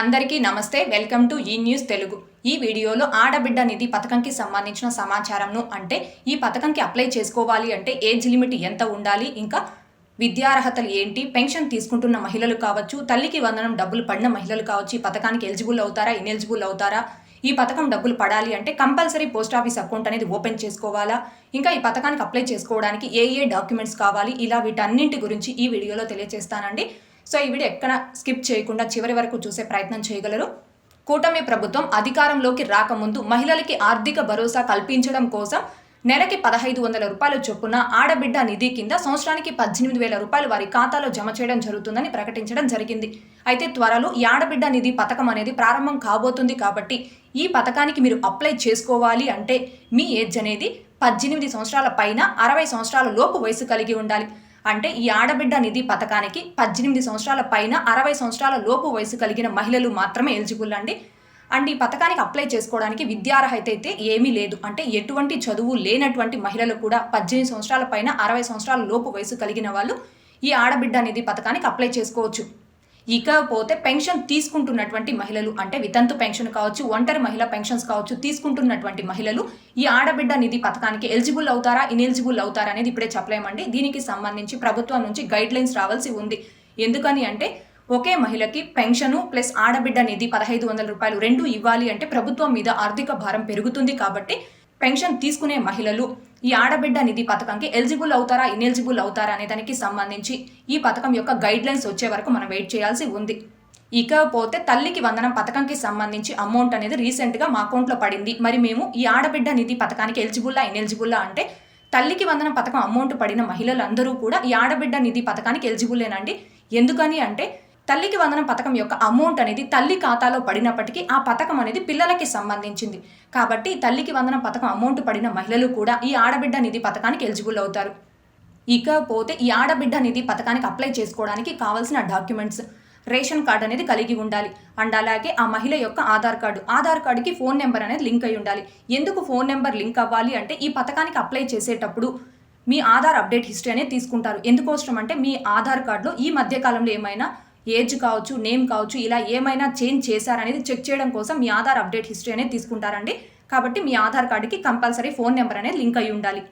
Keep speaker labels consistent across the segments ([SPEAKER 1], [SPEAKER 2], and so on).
[SPEAKER 1] అందరికీ నమస్తే welcome to ఈ న్యూస్ తెలుగు. ఈ వీడియోలో ఆడబిడ్డ నిధి పథకంకి సంబంధించిన సమాచారంను అంటే ఈ పథకంకి అప్లై చేసుకోవాలి అంటే ఏజ్ లిమిట్ ఎంత ఉండాలి ఇంకా విద్యార్హతలు ఏంటి పెన్షన్ తీసుకుంటున్న మహిళలు కావచ్చు తల్లికి వందనం డబ్బులు పడిన మహిళలు కావచ్చు ఈ పథకానికి ఎలిజిబుల్ అవుతారా ఇన్ఎలిజిబుల్ అవుతారా ఈ పథకం డబ్బులు పడాలి అంటే కంపల్సరీ పోస్ట్ ఆఫీస్ అకౌంట్ అనేది ఓపెన్ చేసుకోవాలా ఇంకా ఈ పథకానికి అప్లై చేసుకోవడానికి ఏ ఏ డాక్యుమెంట్స్ కావాలి ఇలా వీటన్నింటి గురించి ఈ వీడియోలో తెలియజేస్తానండి. సో ఈ వీడియో ఎక్కడ స్కిప్ చేయకుండా చివరి వరకు చూసే ప్రయత్నం చేయగలరు. కూటమి ప్రభుత్వం అధికారంలోకి రాకముందు మహిళలకి ఆర్థిక భరోసా కల్పించడం కోసం నెలకి పదహైదు వందల రూపాయల చొప్పున ఆడబిడ్డ నిధి కింద సంవత్సరానికి పద్దెనిమిది వేల రూపాయలు వారి ఖాతాలో జమ చేయడం జరుగుతుందని ప్రకటించడం జరిగింది. అయితే త్వరలో ఈ ఆడబిడ్డ నిధి పథకం అనేది ప్రారంభం కాబోతుంది కాబట్టి ఈ పథకానికి మీరు అప్లై చేసుకోవాలి అంటే మీ ఏజ్ అనేది పద్దెనిమిది సంవత్సరాల పైన అరవై సంవత్సరాల లోపు వయసు కలిగి ఉండాలి. అంటే ఈ ఆడబిడ్డ నిధి పథకానికి పద్దెనిమిది సంవత్సరాల పైన అరవై సంవత్సరాల లోపు వయసు కలిగిన మహిళలు మాత్రమే ఎలిజిబుల్ అండి. అండ్ ఈ పథకానికి అప్లై చేసుకోవడానికి విద్యార్హత అయితే ఏమీ లేదు. అంటే ఎటువంటి చదువు లేనటువంటి మహిళలు కూడా పద్దెనిమిది సంవత్సరాల పైన అరవై సంవత్సరాల లోపు వయసు కలిగిన వాళ్ళు ఈ ఆడబిడ్డ నిధి పథకానికి అప్లై చేసుకోవచ్చు. ఇకపోతే పెన్షన్ తీసుకుంటున్నటువంటి మహిళలు అంటే వితంతు పెన్షన్ కావచ్చు ఒంటరి మహిళ పెన్షన్స్ కావచ్చు తీసుకుంటున్నటువంటి మహిళలు ఈ ఆడబిడ్డ నిధి పథకానికి ఎలిజిబుల్ అవుతారా ఇన్ఎలిజిబుల్ అవుతారా అనేది ఇప్పుడే చెప్పలేమండి. దీనికి సంబంధించి ప్రభుత్వం నుంచి గైడ్ లైన్స్ రావాల్సి ఉంది. ఎందుకని అంటే ఒకే మహిళకి పెన్షను ప్లస్ ఆడబిడ్డ నిధి పదహైదు వందల రూపాయలు రెండు ఇవ్వాలి అంటే ప్రభుత్వం మీద ఆర్థిక భారం పెరుగుతుంది కాబట్టి పెన్షన్ తీసుకునే మహిళలు ఈ ఆడబిడ్డ నిధి పథకంకి ఎలిజిబుల్ అవుతారా ఇన్ఎలిజిబుల్ అవుతారా అనే దానికి సంబంధించి ఈ పథకం యొక్క గైడ్ లైన్స్ వచ్చే వరకు మనం వెయిట్ చేయాల్సి ఉంది. ఇకపోతే తల్లికి వందనం పథకంకి సంబంధించి అమౌంట్ అనేది రీసెంట్గా మా అకౌంట్లో పడింది. మరి మేము ఈ ఆడబిడ్డ నిధి పథకానికి ఎలిజిబుల్లా ఇన్ఎలిజిబుల్లా అంటే తల్లికి వందనం పథకం అమౌంట్ పడిన మహిళలందరూ కూడా ఈ ఆడబిడ్డ నిధి పథకానికి ఎలిజిబుల్లేనండి. ఎందుకని అంటే తల్లికి వందనం పథకం యొక్క అమౌంట్ అనేది తల్లి ఖాతాలో పడినప్పటికీ ఆ పథకం అనేది పిల్లలకి సంబంధించింది. కాబట్టి తల్లికి వందనం పథకం అమౌంట్ పడిన మహిళలు కూడా ఈ ఆడబిడ్డ నిధి పథకానికి ఎలిజిబుల్ అవుతారు. ఇకపోతే ఈ ఆడబిడ్డ నిధి పథకానికి అప్లై చేసుకోవడానికి కావాల్సిన డాక్యుమెంట్స్ రేషన్ కార్డు అనేది కలిగి ఉండాలి. అండ్ అలాగే ఆ మహిళ యొక్క ఆధార్ కార్డు. ఆధార్ కార్డుకి ఫోన్ నెంబర్ అనేది లింక్ అయి ఉండాలి. ఎందుకు ఫోన్ నెంబర్ లింక్ అవ్వాలి అంటే ఈ పథకానికి అప్లై చేసేటప్పుడు మీ ఆధార్ అప్డేట్ హిస్టరీ అనేది తీసుకుంటారు. ఎందుకోసం అంటే మీ ఆధార్ కార్డులో ఈ మధ్యకాలంలో ఏమైనా ఏజ్ కావచ్చు నేమ్ కావచ్చు ఇలా ఏమైనా చేంజ్ చేశారనేది చెక్ చేయడం కోసం మీ ఆధార్ అప్డేట్ హిస్టరీ అనేది తీసుకుంటారండి. కాబట్టి మీ ఆధార్ కార్డుకి కంపల్సరీ ఫోన్ నెంబర్ అనేది లింక్ అయి ఉండాలి.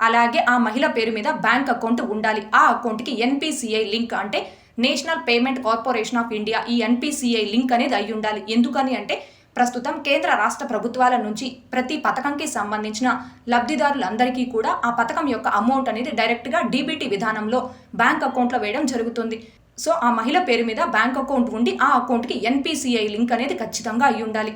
[SPEAKER 1] అలాగే ఆ మహిళ పేరు మీద బ్యాంక్ అకౌంట్ ఉండాలి. ఆ అకౌంట్కి ఎన్పిసిఐ లింక్ అంటే national payment corporation of India ఈ ఎన్పిసిఐ లింక్ అనేది అయి ఉండాలి. ఎందుకని అంటే ప్రస్తుతం కేంద్ర రాష్ట్ర ప్రభుత్వాల నుంచి ప్రతి పథకంకి సంబంధించిన లబ్ధిదారులందరికీ కూడా ఆ పథకం యొక్క అమౌంట్ అనేది డైరెక్ట్గా డీబీటీ విధానంలో బ్యాంక్ అకౌంట్లో వేయడం జరుగుతుంది. సో ఆ మహిళ పేరు మీద బ్యాంక్ అకౌంట్ ఉండి ఆ అకౌంట్కి ఎన్పిసిఐ లింక్ అనేది ఖచ్చితంగా అయి ఉండాలి.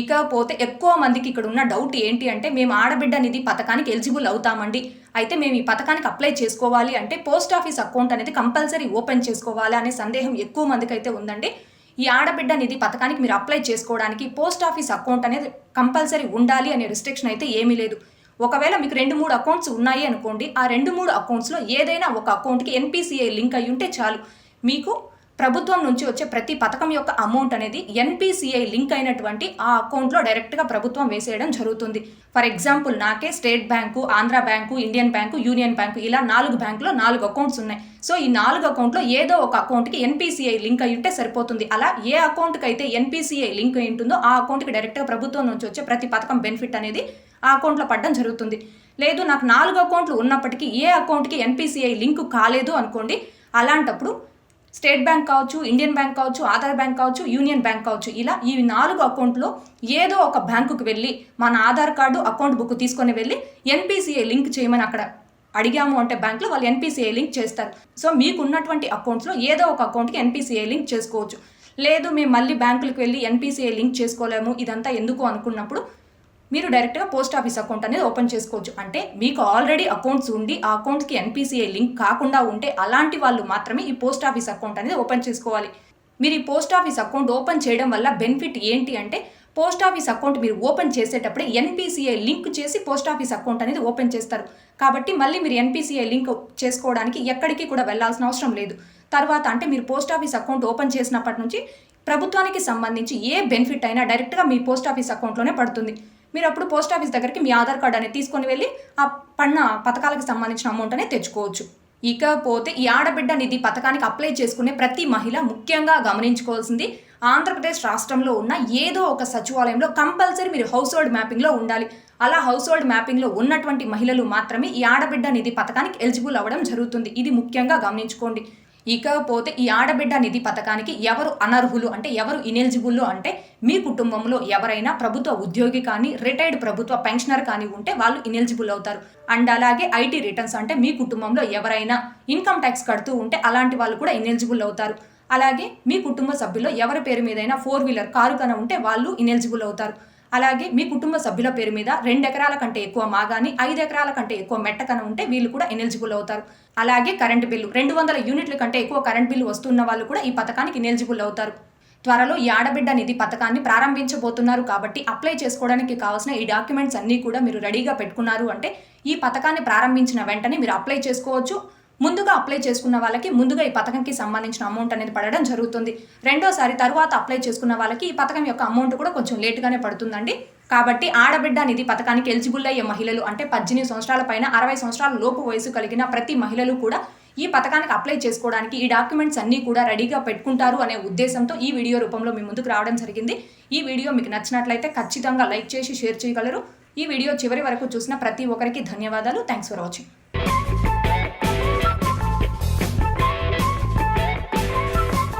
[SPEAKER 1] ఇకపోతే ఎక్కువ మందికి ఇక్కడ ఉన్న డౌట్ ఏంటి అంటే మేము ఆడబిడ్డ నిధి పథకానికి ఎలిజిబుల్ అవుతామండి. అయితే మేము ఈ పథకానికి అప్లై చేసుకోవాలి అంటే పోస్ట్ ఆఫీస్ అకౌంట్ అనేది కంపల్సరీ ఓపెన్ చేసుకోవాలి అనే సందేహం ఎక్కువ మందికి అయితే ఉందండి. ఈ ఆడబిడ్డ నిధి పథకానికి మీరు అప్లై చేసుకోవడానికి పోస్ట్ ఆఫీస్ అకౌంట్ అనేది కంపల్సరీ ఉండాలి అనే రిస్ట్రిక్షన్ అయితే ఏమీ లేదు. ఒకవేళ మీకు రెండు మూడు అకౌంట్స్ ఉన్నాయి అనుకోండి ఆ రెండు మూడు అకౌంట్స్లో ఏదైనా ఒక అకౌంట్కి ఎన్పిసిఐ లింక్ అయి ఉంటే చాలు. మీకు ప్రభుత్వం నుంచి వచ్చే ప్రతి పథకం యొక్క అమౌంట్ అనేది ఎన్పిసిఐ లింక్ అయినటువంటి ఆ అకౌంట్లో డైరెక్ట్గా ప్రభుత్వం వేసేయడం జరుగుతుంది. ఫర్ ఎగ్జాంపుల్ నాకే state bank Andhra bank Indian bank union bank ఇలా నాలుగు బ్యాంకులో నాలుగు అకౌంట్స్ ఉన్నాయి. సో ఈ నాలుగు అకౌంట్లో ఏదో ఒక అకౌంట్కి ఎన్పిసిఐ లింక్ అయి ఉంటే సరిపోతుంది. అలా ఏ అకౌంట్కి అయితే ఎన్పిసిఐ లింక్ అయి ఉంటుందో ఆ అకౌంట్కి డైరెక్ట్గా ప్రభుత్వం నుంచి వచ్చే ప్రతి పథకం బెనిఫిట్ అనేది ఆ అకౌంట్లో పడడం జరుగుతుంది. లేదు నాకు నాలుగు అకౌంట్లు ఉన్నప్పటికీ ఏ అకౌంట్కి ఎన్పిసిఐ లింక్ కాలేదు అనుకోండి అలాంటప్పుడు స్టేట్ బ్యాంక్ కావచ్చు ఇండియన్ బ్యాంక్ కావచ్చు ఆధార్ బ్యాంక్ కావచ్చు యూనియన్ బ్యాంక్ కావచ్చు ఇలా ఈ నాలుగు అకౌంట్లో ఏదో ఒక బ్యాంకుకి వెళ్ళి మన ఆధార్ కార్డు అకౌంట్ బుక్ తీసుకొని వెళ్ళి ఎన్పిసిఐ లింక్ చేయమని అక్కడ అడిగాము అంటే బ్యాంక్లో వాళ్ళు ఎన్పిసిఐ లింక్ చేస్తారు. సో మీకు ఉన్నటువంటి అకౌంట్స్లో ఏదో ఒక అకౌంట్కి ఎన్పిసిఐ లింక్ చేసుకోవచ్చు. లేదు మేము మళ్ళీ బ్యాంకులకు వెళ్ళి ఎన్పిసిఐ లింక్ చేసుకోలేము ఇదంతా ఎందుకు అనుకున్నప్పుడు మీరు డైరెక్ట్గా పోస్ట్ ఆఫీస్ అకౌంట్ అనేది ఓపెన్ చేసుకోవచ్చు. అంటే మీకు ఆల్రెడీ అకౌంట్స్ ఉండి ఆ అకౌంట్కి ఎన్పిసిఐ లింక్ కాకుండా ఉంటే అలాంటి వాళ్ళు మాత్రమే ఈ పోస్ట్ ఆఫీస్ అకౌంట్ అనేది ఓపెన్ చేసుకోవాలి. మీరు ఈ పోస్ట్ ఆఫీస్ అకౌంట్ ఓపెన్ చేయడం వల్ల బెనిఫిట్ ఏంటి అంటే పోస్ట్ ఆఫీస్ అకౌంట్ మీరు ఓపెన్ చేసేటప్పుడే ఎన్పిసిఐ లింక్ చేసి పోస్ట్ ఆఫీస్ అకౌంట్ అనేది ఓపెన్ చేస్తారు. కాబట్టి మళ్ళీ మీరు ఎన్పిసిఐ లింక్ చేసుకోవడానికి ఎక్కడికి కూడా వెళ్ళాల్సిన అవసరం లేదు. తర్వాత అంటే మీరు పోస్ట్ ఆఫీస్ అకౌంట్ ఓపెన్ చేసినప్పటి నుంచి ప్రభుత్వానికి సంబంధించి ఏ బెనిఫిట్ అయినా డైరెక్ట్గా మీ పోస్ట్ ఆఫీస్ అకౌంట్లోనే పడుతుంది. మీరు అప్పుడు పోస్ట్ ఆఫీస్ దగ్గరికి మీ ఆధార్ కార్డు అనేది తీసుకొని వెళ్ళి ఆ పన్న పథకాలకు సంబంధించిన అమౌంట్ అనేది తెచ్చుకోవచ్చు. ఇకపోతే ఈ ఆడబిడ్డ నిధి పథకానికి అప్లై చేసుకునే ప్రతి మహిళ ముఖ్యంగా గమనించుకోవాల్సింది ఆంధ్రప్రదేశ్ రాష్ట్రంలో ఉన్న ఏదో ఒక సచివాలయంలో కంపల్సరీ మీరు హౌస్ హోల్డ్ మ్యాపింగ్లో ఉండాలి. అలా హౌస్ హోల్డ్ మ్యాపింగ్లో ఉన్నటువంటి మహిళలు మాత్రమే ఈ ఆడబిడ్డ నిధి పథకానికి ఎలిజిబుల్ అవ్వడం జరుగుతుంది. ఇది ముఖ్యంగా గమనించుకోండి. ఇకపోతే ఈ ఆడబిడ్డ నిధి పథకానికి ఎవరు అనర్హులు అంటే ఎవరు ఇనెలిజిబుల్ అంటే మీ కుటుంబంలో ఎవరైనా ప్రభుత్వ ఉద్యోగి కానీ రిటైర్డ్ ప్రభుత్వ పెన్షనర్ కానీ ఉంటే వాళ్ళు ఇనెలిజిబుల్ అవుతారు. అండ్ అలాగే ఐటీ రిటర్న్స్ అంటే మీ కుటుంబంలో ఎవరైనా ఇన్కమ్ ట్యాక్స్ కడుతూ ఉంటే అలాంటి వాళ్ళు కూడా ఇనెలిజిబుల్ అవుతారు. అలాగే మీ కుటుంబ సభ్యుల్లో ఎవరి పేరు మీదైనా ఫోర్ వీలర్ కారు కన ఉంటే వాళ్ళు ఇనెలిజిబుల్ అవుతారు. అలాగే మీ కుటుంబ సభ్యుల పేరు మీద రెండు ఎకరాల కంటే ఎక్కువ మాగాని ఐదు ఎకరాల కంటే ఎక్కువ మెట్టకన ఉంటే వీళ్ళు కూడా ఎలిజిబుల్ అవుతారు. అలాగే కరెంటు బిల్లు రెండు వందల యూనిట్ల కంటే ఎక్కువ కరెంట్ బిల్లు వస్తున్న వాళ్ళు కూడా ఈ పథకానికి ఎలిజిబుల్ అవుతారు. త్వరలో ఈ ఆడబిడ్డ నిధి పథకాన్ని ప్రారంభించబోతున్నారు కాబట్టి అప్లై చేసుకోవడానికి కావాల్సిన ఈ డాక్యుమెంట్స్ అన్నీ కూడా మీరు రెడీగా పెట్టుకున్నారు అంటే ఈ పథకాన్ని ప్రారంభించిన వెంటనే మీరు అప్లై చేసుకోవచ్చు. ముందుగా అప్లై చేసుకున్న వాళ్ళకి ముందుగా ఈ పథకంకి సంబంధించిన అమౌంట్ అనేది పడడం జరుగుతుంది. రెండోసారి తర్వాత అప్లై చేసుకున్న వాళ్ళకి ఈ పథకం యొక్క అమౌంట్ కూడా కొంచెం లేటుగానే పడుతుందండి. కాబట్టి ఆడబిడ్డ నిధి పథకానికి ఎలిజిబుల్ అయ్యే మహిళలు అంటే పద్దెనిమిది సంవత్సరాల పైన అరవై సంవత్సరాల లోపు వయసు కలిగిన ప్రతి మహిళలు కూడా ఈ పథకానికి అప్లై చేసుకోవడానికి ఈ డాక్యుమెంట్స్ అన్నీ కూడా రెడీగా పెట్టుకుంటారు అనే ఉద్దేశంతో ఈ వీడియో రూపంలో మీ ముందుకు రావడం జరిగింది. ఈ వీడియో మీకు నచ్చినట్లయితే ఖచ్చితంగా లైక్ చేసి షేర్ చేయగలరు. ఈ వీడియో చివరి వరకు చూసిన ప్రతి ఒక్కరికి ధన్యవాదాలు. Thanks for watching